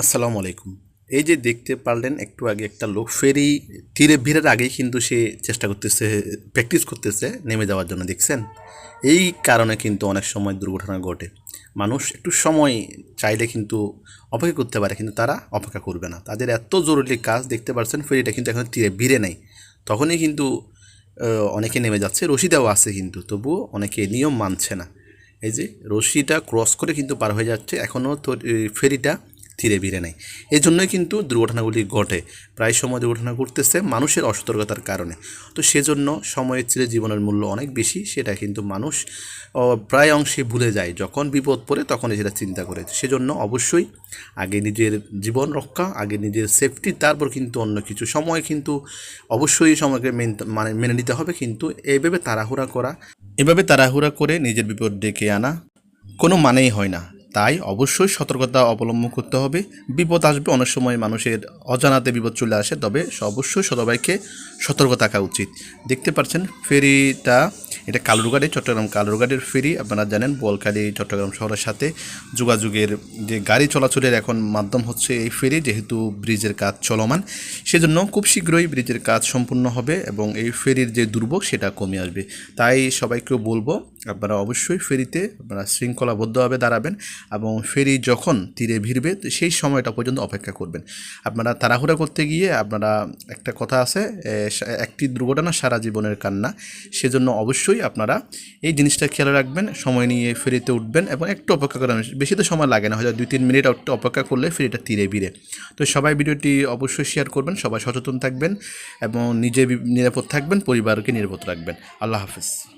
আসসালামু আলাইকুম। এই যে দেখতে পারলেন, একটু আগে একটা লোক ফেরি তীরে ভিড়ের আগেই কিন্তু সে চেষ্টা করতেছে প্র্যাকটিস করতেছে, নেমে যাওয়ার জন্য, দেখছেন? এই কারণে কিন্তু অনেক সময় দুর্ঘটনা ঘটে। মানুষ একটু সময় চাইলে কিন্তু অপেক্ষা করতে পারে, কিন্তু তারা অপেক্ষা করবে না। তাদের এত জরুরি কাজ, দেখতে পাচ্ছেন ফেরিটা কিন্তু এখন তীরে ভিড়ে নেই। তখনই কিন্তু অনেকে নেমে যাচ্ছে, রশিদাও আছে কিন্তু, তবুও অনেকে নিয়ম মানছে না। এই যে রশিটা ক্রস করে কিন্তু পার হয়ে যাচ্ছে, এখনও ফেরিটা ধীরে ভিড়ে নেই। এই জন্যই কিন্তু দুর্ঘটনাগুলি ঘটে, প্রায় সময় দুর্ঘটনা ঘটতেছে মানুষের অসতর্কতার কারণে। তো সেজন্য সময়ের চেয়ে জীবনের মূল্য অনেক বেশি, সেটা কিন্তু মানুষ প্রায় অংশে ভুলে যায়। যখন বিপদ পড়ে তখনই সেটা চিন্তা করে। সেজন্য অবশ্যই আগে নিজের জীবন রক্ষা, আগে নিজের সেফটি তারপর কিন্তু অন্য কিছু। সময় কিন্তু অবশ্যই সময়কে মানে মেনে নিতে হবে, কিন্তু এইভাবে তাড়াহুড়া করা এভাবে তাড়াহুড়া করে নিজের বিপদ ডেকে আনা কোনো মানেই হয় না। তাই অবশ্যই সতর্কতা অবলম্বন করতে হবে। বিপদ আসবে, অনেক সময় মানুষের অজানাতে বিপদ চলে আসে, তবে অবশ্যই সবাইকে সতর্ক থাকা উচিত। দেখতে পাচ্ছেন, ফেরিটা এটা কালুরগাড়ি চট্টগ্রাম কালুরগাড়ির ফেরি। আপনারা জানেন বলকালি চট্টগ্রাম শহরের সাথে যোগাযোগের যে গাড়ি চলাচলের এখন মাধ্যম হচ্ছে এই ফেরি, যেহেতু ব্রিজের কাজ চলমান। সেজন্য খুব শীঘ্রই ব্রিজের কাজ সম্পূর্ণ হবে এবং এই ফেরির যে দুর্ভোগ, সেটা কমে আসবে। তাই সবাইকেও বলব, আপনারা অবশ্যই ফেরিতে আপনারা শৃঙ্খলাবদ্ধভাবে দাঁড়াবেন এবং ফেরি যখন তীরে ভিড়বে সেই সময়টা পর্যন্ত অপেক্ষা করবেন। আপনারা তাড়াহুড়া করতে গিয়ে আপনারা একটা কথা আছে একটি দুর্ঘটনা সারা জীবনের কান্না। সেজন্য অবশ্যই আপনারা এই জিনিসটা খেয়াল রাখবেন, সময় নিয়ে ফেরিতে উঠবেন এবং একটু অপেক্ষা করেন। বেশি তো সময় লাগে না, হয়তো দুই তিন মিনিট একটু অপেক্ষা করলে ফেরিটা তীরে ভিড়ে। তো সবাই ভিডিওটি অবশ্যই শেয়ার করবেন, সবাই সচেতন থাকবেন এবং নিজে নিরাপদ থাকবেন, পরিবারকে নিরাপদ রাখবেন। আল্লাহ হাফেজ।